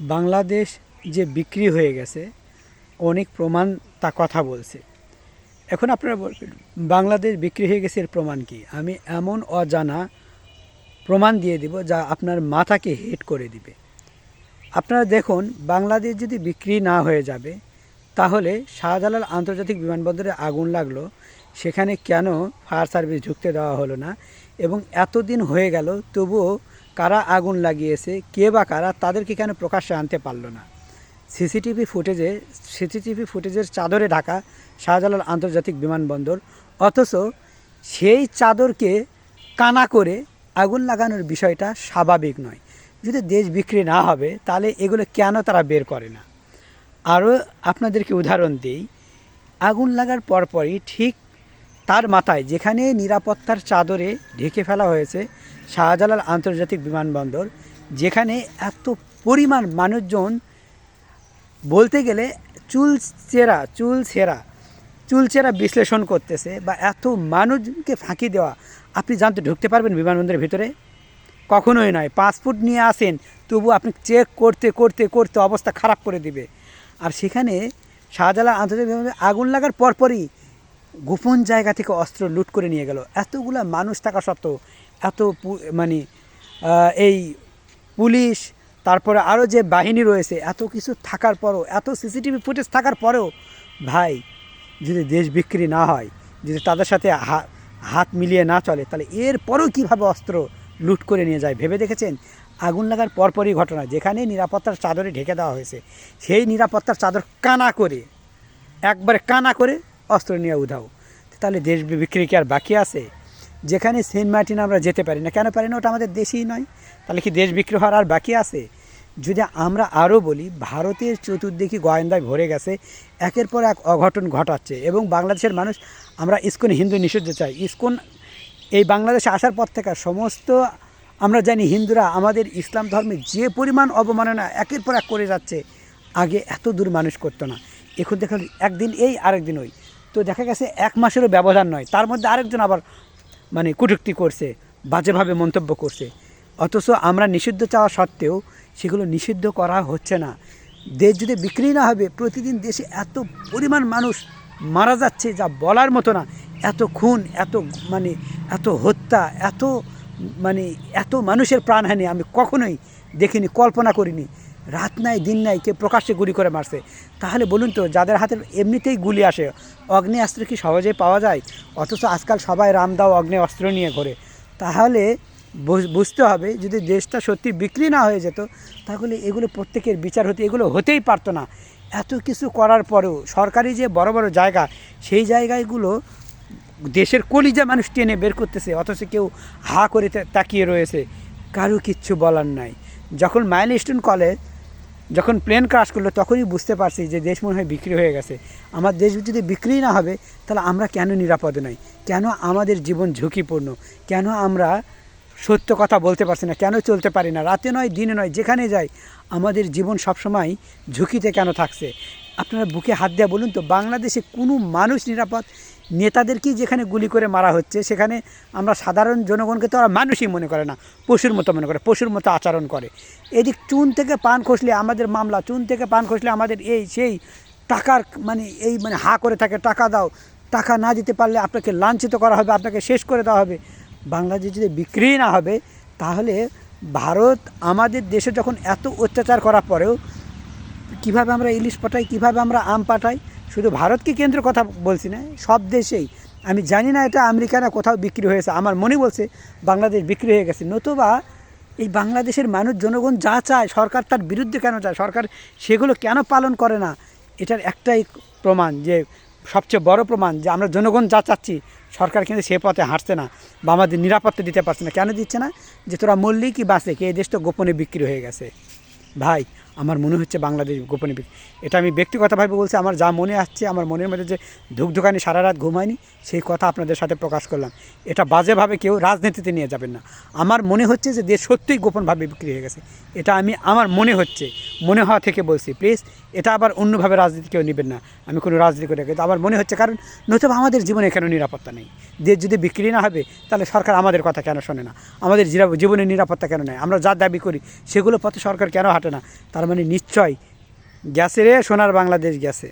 বাংলাদেশ যে বিক্রি হয়ে গেছে, অনেক প্রমাণ তা কথা বলছে। এখন আপনারা বলবেন বাংলাদেশ বিক্রি হয়ে গেছে এর প্রমাণ কি? আমি এমন অজানা প্রমাণ দিয়ে দিব যা আপনার মাথাকে হিট করে দিবে। আপনারা দেখুন, বাংলাদেশ যদি বিক্রি না হয়ে যাবে, তাহলে শাহজালাল আন্তর্জাতিক বিমানবন্দরে আগুন লাগল, সেখানে কেন ফায়ার সার্ভিস ঢুকতে দেওয়া হলো না? এবং এতদিন হয়ে গেল, তবুও কারা আগুন লাগিয়েছে, কে বা কারা, তাদেরকে কেন প্রকাশ্যে আনতে পারল না। সিসিটিভি ফুটেজে, সিসিটিভি ফুটেজের চাদরে ঢাকা শাহজালাল আন্তর্জাতিক বিমানবন্দর। অথচ সেই চাদরকে কানা করে আগুন লাগানোর বিষয়টা স্বাভাবিক নয়। যদি দেশ বিক্রি না হবে, তাহলে এগুলো কেন তারা বের করে না? আরও আপনাদেরকে উদাহরণ দিই, আগুন লাগার পরপরই ঠিক তার মাথায় যেখানে নিরাপত্তার চাদরে ঢেকে ফেলা হয়েছে শাহজালাল আন্তর্জাতিক বিমানবন্দর, যেখানে এত পরিমাণ মানুষজন বলতে গেলে চুল চেরা, চুল ছেঁড়া চুল চেরা বিশ্লেষণ করতেছে বা এত মানুষকে ফাঁকি দেওয়া। আপনি জানতে ঢুকতে পারবেন বিমানবন্দরের ভিতরে? কখনোই নয়, পাসপোর্ট নিয়ে আসেন, তবু আপনি চেক করতে করতে করতে অবস্থা খারাপ করে দিবে। আর সেখানে শাহজালাল আন্তর্জাতিক বিমানবন্দরে আগুন লাগার পরপরই গোপন জায়গা থেকে অস্ত্র লুট করে নিয়ে গেল। এতগুলা মানুষ থাকা সত্ত্বেও এত মানে এই পুলিশ, তারপরে আরও যে বাহিনী রয়েছে, এত কিছু থাকার পরও, এত সিসিটিভি ফুটেজ থাকার পরেও, ভাই, যদি দেশ বিক্রি না হয়, যদি তাদের সাথে হাত মিলিয়ে না চলে, তাহলে এরপরও কীভাবে অস্ত্র লুট করে নিয়ে যায়? ভেবে দেখেছেন? আগুন লাগার পরপরই ঘটনা, যেখানে নিরাপত্তার চাদরে ঢেকে দেওয়া হয়েছে, সেই নিরাপত্তার চাদর কানা করে, একবারে কানা করে অস্ত্র নিয়ে উধাও। তাহলে দেশ বিক্রি কি আর বাকি আছে? যেখানে সেন্ট মার্টিন আমরা যেতে পারি না, কেন পারি না? ওটা আমাদের দেশেই নয়। তাহলে কি দেশ বিক্রি হওয়ার আর বাকি আছে? যদি আমরা আরও বলি, ভারতের চতুর্দিকে গোয়েন্দায় ভরে গেছে, একের পর এক অঘটন ঘটাচ্ছে এবং বাংলাদেশের মানুষ, আমরা ইস্কন হিন্দু নিষিদ্ধ চাই। ইস্কন, এই বাংলাদেশে আসার পর থেকে সমস্ত, আমরা জানি হিন্দুরা আমাদের ইসলাম ধর্মে যে পরিমাণ অবমাননা একের পর এক করে যাচ্ছে, আগে এত দূর মানুষ করতো না। এখন দেখা একদিন এই, আরেকদিন ওই। তো দেখা গেছে এক মাসেরও ব্যবধান নয়। তার মধ্যে আরেকজন আবার মানে কটূক্তি করছে, বাজেভাবে মন্তব্য করছে। অথচ আমরা নিষিদ্ধ চাওয়া সত্ত্বেও সেগুলো নিষিদ্ধ করা হচ্ছে না। দেশ যদি বিক্রি না হবে, প্রতিদিন দেশে এত পরিমাণ মানুষ মারা যাচ্ছে যা বলার মতো না। এত খুন, এত মানে এত হত্যা, এত মানে এত মানুষের প্রাণহানি আমি কখনোই দেখিনি, কল্পনা করিনি। রাত নাই, দিন নাই কে প্রকাশ্যে গুলি করে মারছে। তাহলে বলুন তো, যাদের হাতে এমনিতেই গুলি আসে, অগ্নি অস্ত্র কি সহজেই পাওয়া যায়? অথচ আজকাল সবাই রামদাও অগ্নি অস্ত্র নিয়ে ঘোরে। তাহলে বুঝতে হবে, যদি দেশটা সত্যি বিক্রি না হয়ে যেত, তাহলে এগুলো প্রত্যেকের বিচার হতে, এগুলো হতেই পারতো না। এত কিছু করার পরেও সরকারি যে বড় বড় জায়গা, সেই জায়গাগুলো দেশের কলিজা মানুষ টেনে বের করতেছে, অথচ কেউ হা করে তাকিয়ে রয়েছে। কারও কিচ্ছু বলার নাই। যখন মাইল স্টোন কলেজ যখন প্লেন ক্রাশ করল, তখনই বুঝতে পারছি যে দেশ মনে হয় বিক্রি হয়ে গেছে। আমার দেশ যদি বিক্রি না হবে, তাহলে আমরা কেন নিরাপদে নই? কেন আমাদের জীবন ঝুঁকিপূর্ণ? কেন আমরা সত্য কথা বলতে পারছি না? কেন চলতে পারি না? রাতে নয়, দিনে নয়, যেখানে যাই, আমাদের জীবন সবসময় ঝুঁকিতে কেন থাকছে? আপনারা বুকে হাত দেওয়া বলুন তো, বাংলাদেশে কোনো মানুষ নিরাপদ, নেতাদেরকেই যেখানে গুলি করে মারা হচ্ছে, সেখানে আমরা সাধারণ জনগণকে তো আর মানুষই মনে করে না, পশুর মতো মনে করে, পশুর মতো আচরণ করে। এদিক চুন থেকে পান খসলে আমাদের মামলা, চুন থেকে পান খসলে আমাদের এই সেই টাকার মানে এই মানে হা করে থাকে, টাকা দাও, টাকা না দিতে পারলে আপনাকে লাঞ্ছিত করা হবে, আপনাকে শেষ করে দেওয়া হবে। বাংলাদেশ যদি বিক্রি না হবে, তাহলে ভারত আমাদের দেশে যখন এত অত্যাচার করার পরেও কীভাবে আমরা ইলিশ পাঠাই, কীভাবে আমরা আম পাঠাই, শুধু ভারতকে কেন্দ্র কথা বলছি না, সব দেশেই। আমি জানি না এটা আমেরিকা না কোথাও বিক্রি হয়েছে, আমার মনে বলছে বাংলাদেশ বিক্রি হয়ে গেছে। নতুবা এই বাংলাদেশের মানুষ, জনগণ যা চায়, সরকার তার বিরুদ্ধে কেন চায় সরকার সেগুলো কেন পালন করে না, এটার একটাই প্রমাণ যে, সবচেয়ে বড় প্রমাণ যে আমরা জনগণ যা চাচ্ছি, সরকার কিন্তু সে পথে হাঁটছে না বা আমাদের নিরাপত্তা দিতে পারছে না। কেন দিচ্ছে না? যে তোরা মরলেই কি কি এই দেশ তো গোপনে বিক্রি হয়ে গেছে। ভাই আমার মনে হচ্ছে বাংলাদেশ গোপনে এটা আমি ব্যক্তিগতভাবে বলছি, আমার যা মনে আসছে, আমার মনের মধ্যে যে ধুকধুকানি সারা রাত ঘুমায়নি, সেই কথা আপনাদের সাথে প্রকাশ করলাম। এটা বাজেভাবে কেউ রাজনীতিতে নিয়ে যাবেন না। আমার মনে হচ্ছে যে দেশ সত্যিই গোপনভাবে বিক্রি হয়ে গেছে। এটা আমি, আমার মনে হচ্ছে। মনে হওয়া থেকে বলছি প্লিজ এটা আবার অন্যভাবে রাজনীতি কেউ নেবেন না। আমি কোনো রাজনীতি করে কিন্তু আমার মনে হচ্ছে কারণ নতুবা আমাদের জীবনে কেন নিরাপত্তা নেই। দেশ যদি বিক্রি না হবে, তাহলে সরকার আমাদের কথা কেন শোনে না? আমাদের জীবনে নিরাপত্তা কেন নেয় আমরা যা দাবি করি, সেগুলো পথে সরকার কেন হাঁটে না? তার মানে নিশ্চয় গ্যাসের সোনার বাংলাদেশ গেছে।